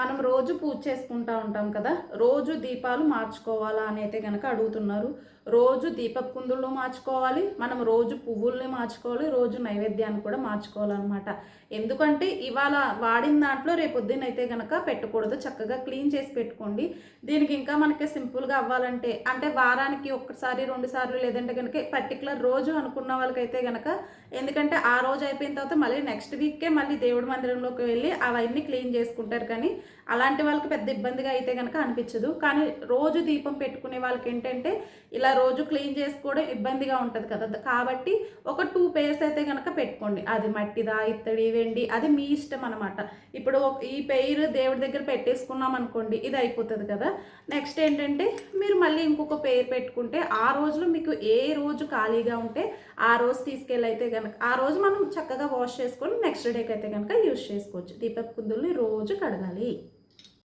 మనం రోజు పూజ చేసుకుంటా ఉంటాం కదా రోజు దీపాలు మార్చుకోవాలా అని అయితే కనుక అడుగుతున్నారు. రోజు దీపపు కుందుల్లో మార్చుకోవాలి మనం రోజు పువ్వుల్ని మార్చుకోవాలి రోజు నైవేద్యాన్ని కూడా మార్చుకోవాలన్నమాట. ఎందుకంటే ఇవాళ వాడిన దాంట్లో రేపొద్దున అయితే కనుక పెట్టకూడదు చక్కగా క్లీన్ చేసి పెట్టుకోండి. దీనికి ఇంకా మనకి సింపుల్గా అవ్వాలంటే అంటే వారానికి ఒక్కసారి రెండు సార్లు లేదంటే కనుక పర్టికులర్ రోజు అనుకున్న వాళ్ళకైతే కనుక ఎందుకంటే ఆ రోజు అయిపోయిన తర్వాత మళ్ళీ నెక్స్ట్ వీక్కే మళ్ళీ దేవుడి మందిరంలోకి వెళ్ళి అవన్నీ క్లీన్ చేసుకుంటారు కానీ అలాంటి వాళ్ళకి పెద్ద ఇబ్బందిగా అయితే కనుక అనిపించదు. కానీ రోజు దీపం పెట్టుకునే వాళ్ళకి ఏంటంటే ఇలా రోజు క్లీన్ చేసుకోవడం ఇబ్బందిగా ఉంటుంది కదా. కాబట్టి ఒక టూ పేర్స్ అయితే కనుక పెట్టుకోండి. అది మట్టిదా ఇత్తడి వెండి అది మీ ఇష్టం అనమాట ఇప్పుడు ఈ పెయిర్ దేవుడి దగ్గర పెట్టేసుకున్నాం అనుకోండి ఇది అయిపోతుంది కదా. నెక్స్ట్ ఏంటంటే మీరు మళ్ళీ ఇంకొక పేరు పెట్టుకుంటే ఆ రోజులో మీకు ఏ రోజు ఖాళీగా ఉంటే ఆ రోజు తీసుకెళ్ళైతే కనుక ఆ రోజు మనం చక్కగా వాష్ చేసుకొని నెక్స్ట్ డేకి అయితే కనుక యూజ్ చేసుకోవచ్చు. దీపపు కుందుల్ని రోజు కడగాలి.